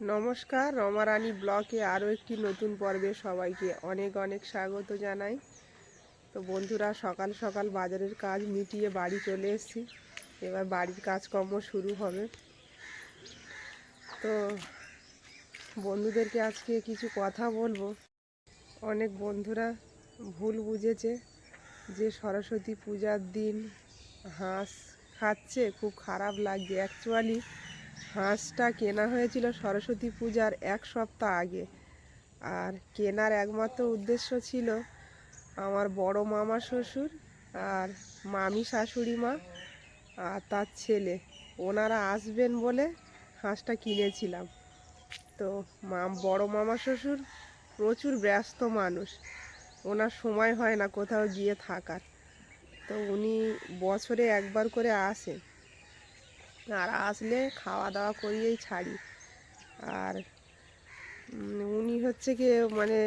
নমস্কার রমারানী ব্লকে আরও একটি নতুন পর্বে সবাইকে অনেক অনেক স্বাগত জানাই। তো বন্ধুরা, সকাল সকাল বাজারের কাজ মিটিয়ে বাড়ি চলে এসেছি। এবার বাড়ির কাজকর্ম শুরু হবে। তো বন্ধুদেরকে আজকে কিছু কথা বলব। অনেক বন্ধুরা ভুল বুঝেছে যে সরস্বতী পূজার দিন হাঁস খাচ্ছে, খুব খারাপ লাগছে। অ্যাকচুয়ালি হাঁসটা কেনা হয়েছিল সরস্বতী পূজার এক সপ্তাহ আগে। আর কেনার একমাত্র উদ্দেশ্য ছিল আমার বড় মামা শ্বশুর আর মামি শাশুড়ি মা আর তার ছেলে। ওনারা আসবেন বলে হাঁসটা কিনেছিলাম। তো মা, বড় মামা শ্বশুর প্রচুর ব্যস্ত মানুষ। ওনার সময় হয় না কোথাও গিয়ে থাকার। তো উনি বছরে একবার করে আসেন। আর আসলে খাওয়া দাওয়া করিয়েই ছাড়ি। আর উনি হচ্ছে কি মানে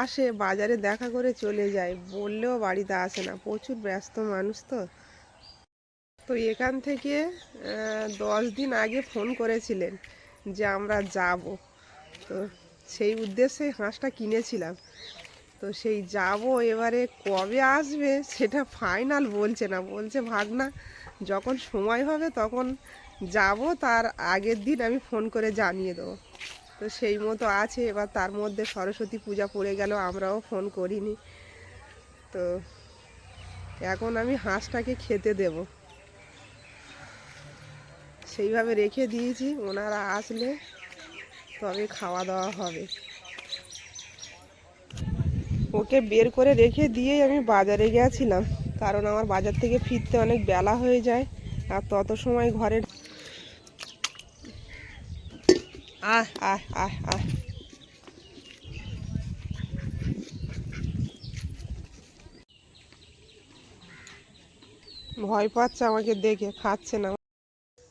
আসে, বাজারে দেখা করে চলে যায়, বললেও বাড়িতে আসে না। প্রচুর ব্যস্ত মানুষ তো। তো এখান থেকে দশ দিন আগে ফোন করেছিলেন যে আমরা যাব। তো সেই উদ্দেশ্যে হাঁসটা কিনেছিলাম। তো সেই যাব এবারে কবে আসবে সেটা ফাইনাল বলছে না। বলছে ভাগনা যখন সময় হবে তখন যাব, তার আগের দিন আমি ফোন করে জানিয়ে দেবো। তো সেই মতো আছে, এবার তার মধ্যে সরস্বতী পূজা পড়ে গেল, আমরাও ফোন করিনি। তো এখন আমি হাঁসটাকে খেতে দেব। সেইভাবে রেখে দিয়েছি, ওনারা আসলে তবে খাওয়া দাওয়া হবে। ওকে বের করে রেখে দিয়েই আমি বাজারে গেছিলাম। কারণ আমার বাজার থেকে ফিরতে অনেক বেলা হয়ে যায়, আর তত সময় আহ আহ আহ ভয় পাচ্ছে আমাকে দেখে, খাচ্ছে না।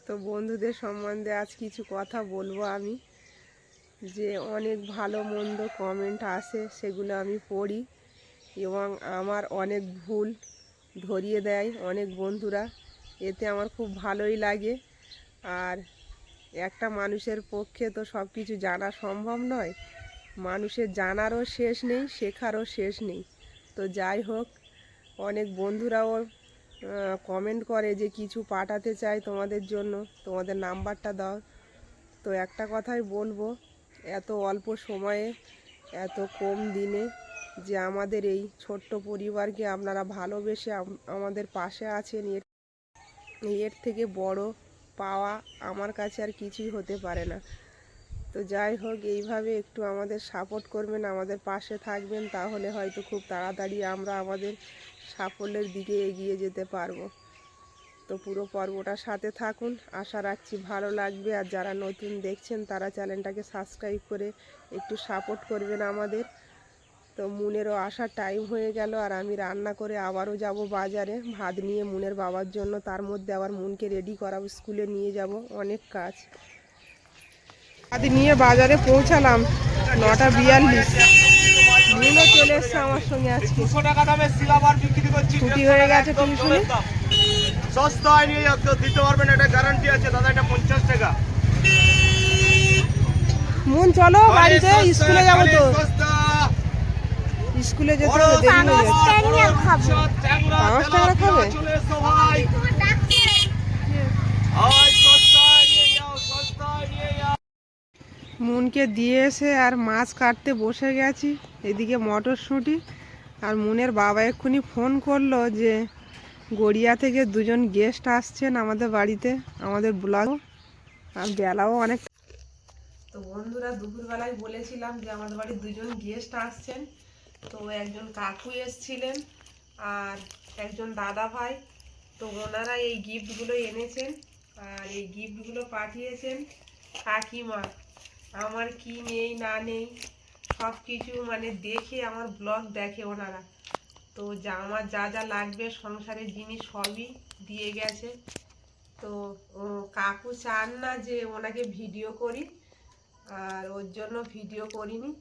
তো বন্ধুদের সম্বন্ধে আজ কিছু কথা বলব আমি, যে অনেক ভালো মন্দ কমেন্ট আসে, সেগুলো আমি পড়ি এবং আমার অনেক ভুল ধরিয়ে দেয় অনেক বন্ধুরা। এতে আমার খুব ভালোই লাগে। আর একটা মানুষের পক্ষে তো সব কিছু জানা সম্ভব নয়। মানুষের জানারও শেষ নেই, শেখারও শেষ নেই। তো যাই হোক, অনেক বন্ধুরাও কমেন্ট করে যে কিছু পাঠাতে চাই তোমাদের জন্য। তোমাদের নাম্বারটা দাও। তো একটা কথাই বলব, এত অল্প সময়ে, এত কম দিনে যে আমাদের এই ছোট্ট পরিবারকে আপনারা ভালোবেসে আমাদের পাশে আছেন। এর এর থেকে বড় পাওয়া আমার কাছে আর কিছুই হতে পারে না। তো যাই হোক, এইভাবে একটু আমাদের সাপোর্ট করবেন, আমাদের পাশে থাকবেন, তাহলে হয়তো খুব তাড়াতাড়ি আমরা আমাদের সাফল্যের দিকে এগিয়ে যেতে পারব। তো পুরো পর্বটার সাথে থাকুন। আশা রাখছি ভালো লাগবে। আর যারা নতুন দেখছেন, তারা চ্যানেলটাকে সাবস্ক্রাইব করে একটু সাপোর্ট করবেন আমাদের। তো মুনেরও আসার টাইম হয়ে গেল আর আমি রান্না করে আবারও যাব বাজারে। ভাত নিয়ে মুনের বাবার জন্য তার মধ্যে আবার মুনকে রেডি করাবো স্কুলে নিয়ে যাব অনেক কাজ। ভাত নিয়ে বাজারে পৌঁছালাম নটা বিয়াল্লিশ। মুনও চলে এসছে আমার সঙ্গে আজকে। ছুটি হয়ে গেছে টিউশনে সস্তায় নিয়ে যাও দিতে পারবেন এটা গ্যারান্টি আছে দাদা এটা পঞ্চাশ টাকা। মুন চলো বাড়িতে স্কুলে যাব তো। স্কুলে যেতে বড় হবে দেরি হয়ে যাচ্ছে। বড় পাঁচ টাকা খাবে? মুনকে দিয়ে এসে আর মাছ কাটতে বসে গেছি এদিকে মটরশুঁটি। আর মনের বাবা এক্ষুনি ফোন করল যে গড়িয়া থেকে দুজন গেস্ট আসছেন আমাদের বাড়িতে আমাদের ব্লগ। আর বেলাও অনেক তো বন্ধুরা দুপুরবেলায় বলেছিলাম যে আমাদের বাড়ির দুজন গেস্ট আসছেন। তো একজন কাকু এসছিলেন আর একজন দাদা ভাই। তো ওনারা এই গিফটগুলো এনেছেন আর এই গিফটগুলো পাঠিয়েছেন। কাকিমা, আমার কি নেই, না নেই সব কিছু মানে দেখে, আমার ব্লগ দেখে ওনারা। তো যা, আমার যা যা লাগবে, সংসারের জিনিস সবই দিয়ে গেছে। তো কাকু চান না যে ওনাকে ভিডিও করি, আর ওর জন্য ভিডিও করিনি।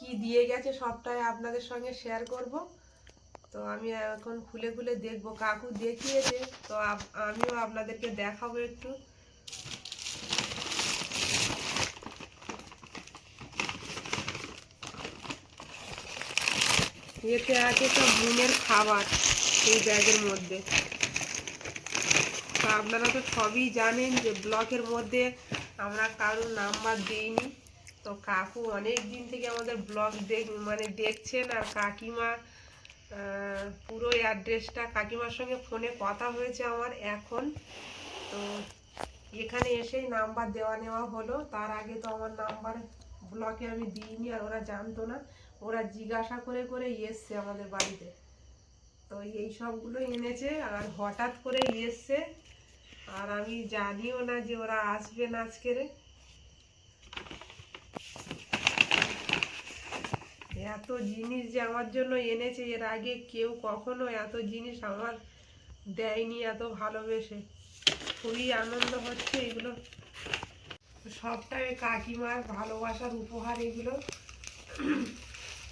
কি দিয়ে গেছে সবটাই আপনাদের সঙ্গে শেয়ার করব। তো আমি এখন খুলে খুলে দেখব, কাকু দেখিয়েছে, তো আমিও আপনাদেরকে দেখাবো একটু। এতে আছে সব রুমের খাবার এই ব্যাগের মধ্যে। তো আপনারা তো সবই জানেন যে ব্লকের মধ্যে আমরা কারোর নাম্বার দিইনি। তো কাকু অনেক দিন থেকে আমাদের ব্লগ দেখ মানে দেখছেন আর কাকিমা পুরো অ্যাড্রেসটা কাকিমার সঙ্গে ফোনে কথা হয়েছে আমার এখন। তো এখানে এসেই নাম্বার দেওয়া নেওয়া হলো। তার আগে তো আমার নাম্বার ব্লকে আমি দিইনি আর ওরা জানতো না। ওরা জিজ্ঞাসা করে করে এসছে আমাদের বাড়িতে। তো এই সবগুলো এনেছে আর হঠাৎ করে এসছে। আর আমি জানিও না যে ওরা আসবে না আজকেরে এত জিনিস যে আমার জন্য এনেছে, এর আগে কেউ কখনো এত জিনিস আমার দেয়নি, এত ভালোবেসে। খুবই আনন্দ হচ্ছে এগুলো। সবটাই কাকিমার ভালোবাসার উপহার এগুলো।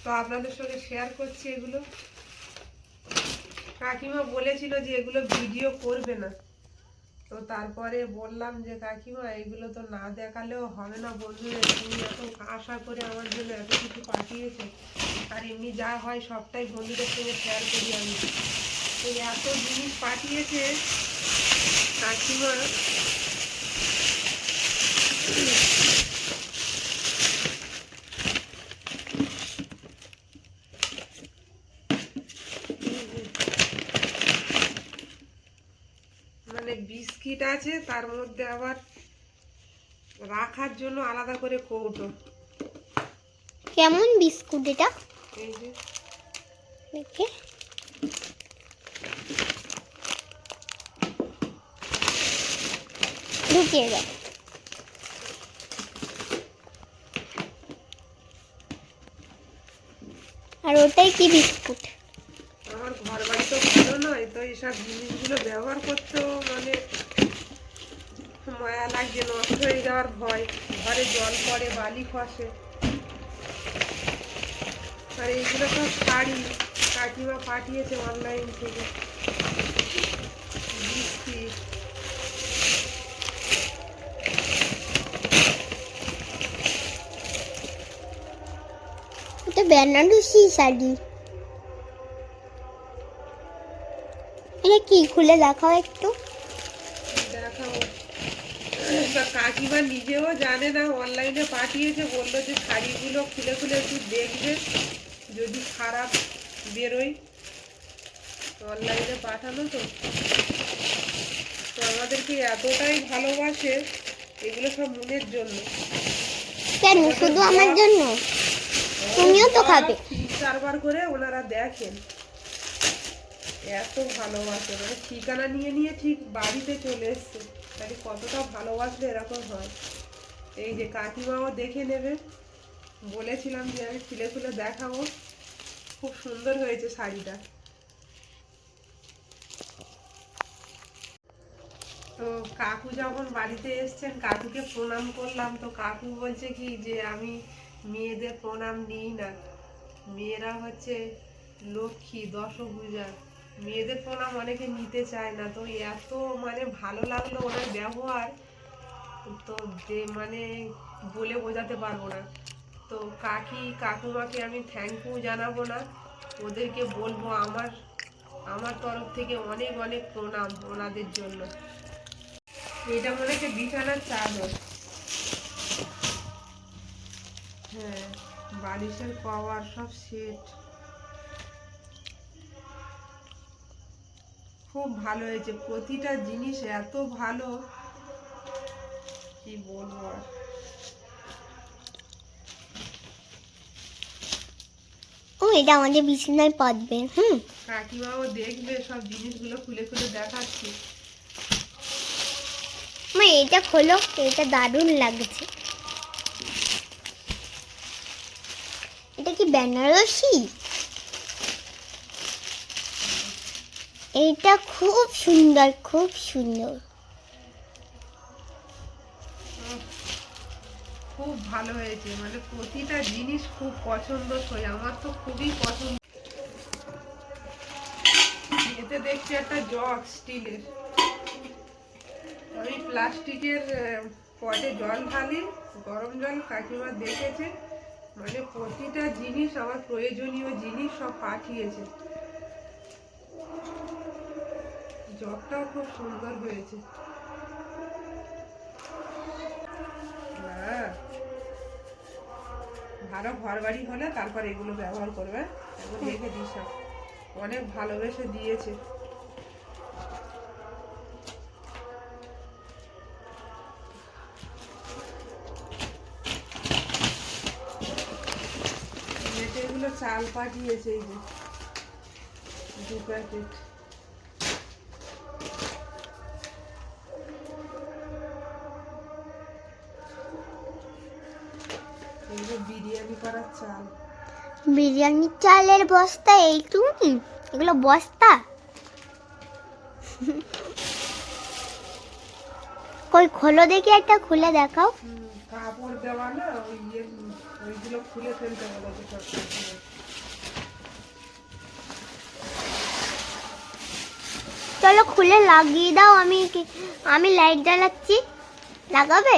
তো আপনাদের সঙ্গে শেয়ার করছি এগুলো। কাকিমা বলেছিল যে এগুলো ভিডিও করবে না। তো তারপরে বললাম যে, কাকিমা, এগুলো তো না দেখালেও হবে না বন্ধুরা। তুমি এত আশা করে আমার জন্য এত কিছু পাঠিয়েছে। আর এমনি যা হয় সবটাই বন্ধুদের সঙ্গে শেয়ার করি আমি। তো এত জিনিস পাঠিয়েছে কাকিমা মানে বিস্কিট আছে তার মধ্যে আবার রাখার জন্য আলাদা করে কৌটো। কেমন বিস্কুট এটা? এই যে। দেখে। ঢুকিয়ে আর ওটাই কি বিস্কুট? আমার ঘর বাড়ি তো ভালো নয় তো এইসব জিনিসগুলো ব্যবহার করতেও মানে মায়া লাগছে নষ্ট হয়ে যাওয়ার ভয়। ঘরে জল পড়ে, বালি খসে। আর এইগুলো সব শাড়ি। কাকিমা পাঠিয়েছে অনলাইন থেকে। বেনারসি শাড়ি। এটা কি, খুলে দেখাও একটু। তা কাকিমা নিজেও জানে না অনলাইনে পাঠিয়েছে বলল যে শাড়িগুলো খুলে খুলে একটু দেখবে যদি খারাপ বেরোয়। অনলাইনে পাঠানো তো। তো আমাদেরকে এতটাই ভালোবাসে এগুলো সব মনের জন্য। কেন? শুধু আমার জন্য? তুমিও তো খাবে। চারবার করে ওনারা দেখেন। এত ভালোবাসে মানে ঠিকানা নিয়ে নিয়ে ঠিক বাড়িতে চলে এসছে। তাহলে কতটা ভালোবাসলে এরকম হয়। এই যে কাকিমাও দেখে নেবে। বলেছিলাম যে আমি খুলে খুলে দেখাবো। খুব সুন্দর হয়েছে শাড়িটা। তো কাকু যখন বাড়িতে এসছেন, কাকুকে প্রণাম করলাম। তো কাকু বলছে কি যে আমি মেয়েদের প্রণাম নিই না। মেয়েরা হচ্ছে লক্ষ্মী, দশভূজা। মেয়েদের প্রণাম অনেকে নিতে চায় না, তো এত মানে ভালো লাগল ওনার ব্যবহার। তো যে মানে বলে বোঝাতে পারব না। তো কাকি, কাকুমাকে আমি থ্যাংক ইউ জানাব না। ওদেরকে বলব আমার আমার তরফ থেকে অনেক অনেক প্রণাম ওনাদের জন্য। এটা মনে হচ্ছে বিছানার চাদর। হ্যাঁ বালিশের কভার, সব সেট খুব ভালো হয়েছে। প্রতিটা জিনিস এত ভালো। কি বলব আর? ও এটা আমাদের বিছানায় পাতবে হুম? কাকিমাও দেখবে সব জিনিসগুলো খুলে খুলে দেখাচ্ছি। মা এটা খোলো এটা দারুণ লাগছে। এটা কি বেনারসি? এটা খুব সুন্দর খুব সুন্দর। খুব ভালো হয়েছে মানে প্রতিটা জিনিস খুব পছন্দসই আমার তো খুবই পছন্দ। এতে দেখছি একটা জগ স্টিলের। আমি প্লাস্টিকের পটে জল ঢালি, গরম জল কাকিমা দেখেছে মানে প্রতিটা জিনিস আমার প্রয়োজনীয় জিনিস সব পাঠিয়েছে। জগটাও খুব সুন্দর হয়েছে। ভালো ঘর বাড়ি হলে তারপর এগুলো ব্যবহার করবে। এখন রেখে দিস সব। অনেক ভালোবেসে দিয়েছে। এগুলো চাল পাঠিয়েছে এই যে। দু প্যাকেট। চাল। বিরিয়ানির চালের বস্তা এইটুকুনি এগুলো বস্তা? কই খোলো দেখি একটা খুলে দেখাও। কাপড় দেওয়া না ওই ইয়ে ওইগুলো খুলে ফেলতে বলেছে চলো খুলে লাগিয়ে দাও আমি আমি লাইট জ্বালাচ্ছি। লাগাবে?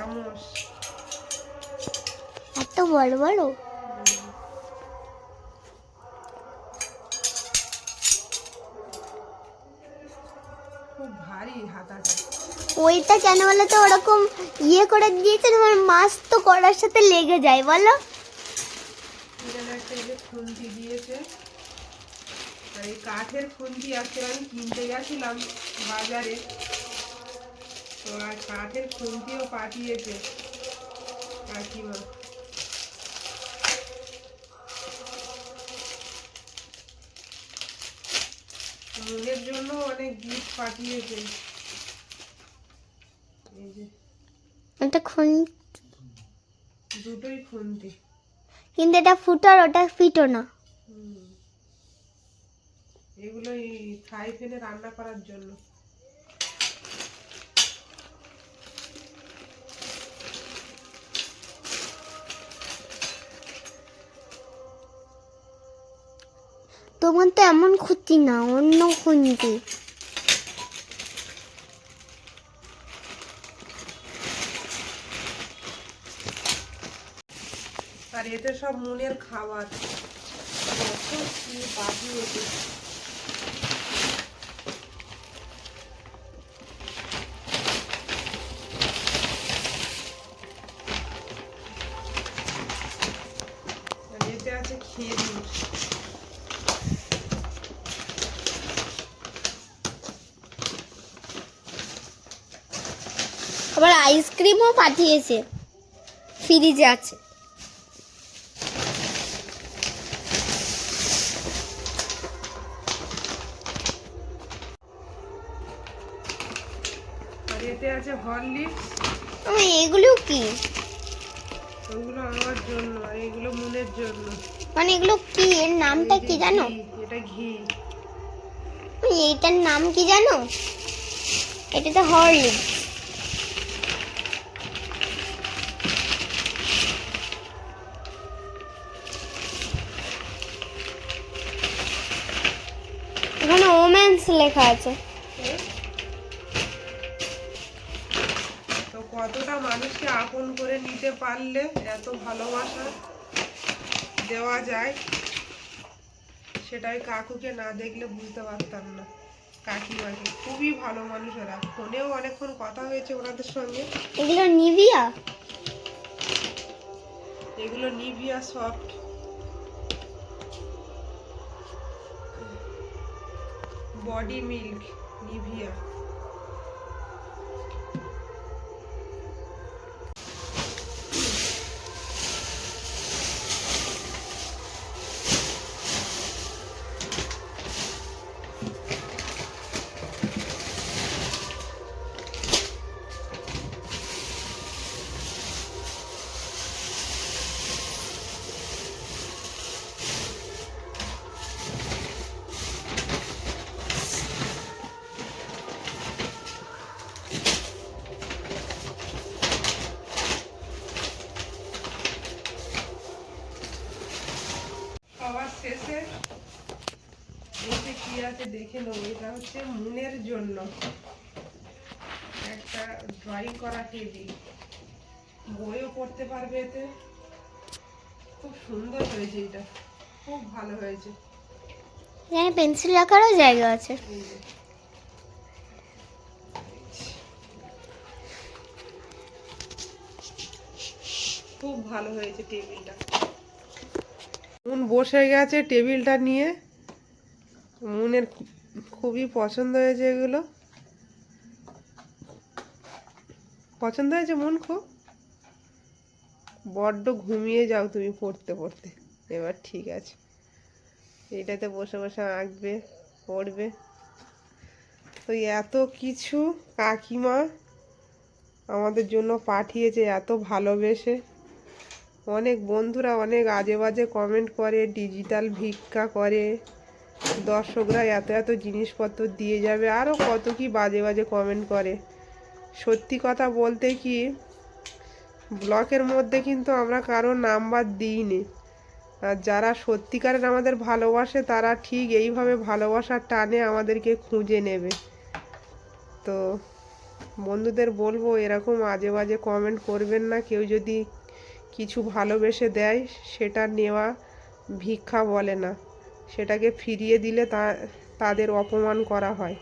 চামচ এত বড় বড় খুব ভারী হাতাটা ওইটা কেন বলো তো ওরকম ইয়ে করে দিয়েছে তোমার মাছ তো করার সাথে লেগে যায় বলো খুন্তি দিয়েছে আর এই কাঠের খুন্তি আজকে আমি কিনতে গেছিলাম বাজারে তো আর কাঠের খুন্তিও পাঠিয়েছে। কাকিমা মুনের জন্য অনেক গিফট পাঠিয়েছে। এটা খুন দুটোই খুন্তি। কিন্তু এটা ফুটো আর ওটা ফিটো না। এগুলো এই প্যানে রান্না করার জন্য। তোমার তো এমন ক্ষতি না অন্য খুন্তি আর এটা সব মনের খাবার। কত কি আবার আইসক্রিমও পাঠিয়েছে। ফ্রিজে আছে। আর এতে আছে হরলিক্স এগুলো কি? ওগুলো আমার জন্য আর এগুলো মুনের জন্য। মানে এগুলো কি? এর নামটা কি জানো? এটা ঘি। নাম কি জানো? এটা তো হরলিক্স ওমেন্স লেখা আছে। তো কতটা মানুষকে আপন করে নিতে পারলে এত ভালোবাসা দেওয়া যায় সেটাই কাকুকে না দেখলে বুঝতে পারতাম না। কাকিমাকে খুবই ভালো মানুষ ওরা। ফোনেও অনেকক্ষণ কথা হয়েছে ওনাদের সঙ্গে। এগুলো নিভিয়া? এগুলো Nivea soft. Body milk Nivea দেখে নেব এটা হচ্ছে মুনের জন্য। একটা ড্রয়িং করা টেবিল বইও পড়তে পারবে এতে। খুব সুন্দর হয়েছে এটা। খুব ভালো হয়েছে। এখানে পেন্সিল রাখারও জায়গা আছে। খুব ভালো হয়েছে টেবিলটা। মুন বসে গেছে টেবিলটা নিয়ে। মুনের খুবই পছন্দ হয়েছে এগুলো। পছন্দ হয়েছে মন খুব? বড্ড ঘুমিয়ে যাও তুমি পড়তে পড়তে। এবার ঠিক আছে। এটাতে বসে বসে আঁকবে, পড়বে। তো এত কিছু কাকিমা আমাদের জন্য পাঠিয়েছে, এত ভালোবেসে। অনেক বন্ধুরা অনেক আজে বাজে কমেন্ট করে ডিজিটাল ভিক্ষা করে। দর্শকরা এত এত জিনিসপত্র দিয়ে যাবে আরও কত কি বাজে বাজে কমেন্ট করে। সত্যি কথা বলতে কি, ব্লকের মধ্যে কিন্তু আমরা কারও নাম্বার দিইনি। আর যারা সত্যিকারের আমাদের ভালোবাসে, তারা ঠিক এইভাবে ভালোবাসার টানে আমাদেরকে খুঁজে নেবে। তো বন্ধুদের বলব, এরকম আজে বাজে কমেন্ট করবেন না। কেউ যদি কিছু ভালোবেসে দেয়, সেটা নেওয়া ভিক্ষা বলে না। সেটাকে ফিরিয়ে দিলে তা, তাদের অপমান করা হয়।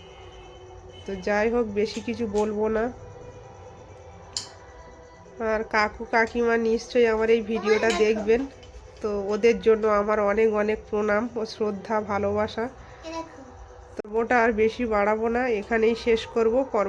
তো যাই হোক, বেশি কিছু বলব না। আর কাকু কাকিমা নিশ্চয়ই আমার এই ভিডিওটা দেখবেন। তো ওদের জন্য আমার অনেক অনেক প্রণাম ও শ্রদ্ধা, ভালোবাসা। তো ওটা আর বেশি বাড়াবো না, এখানেই শেষ করব। পর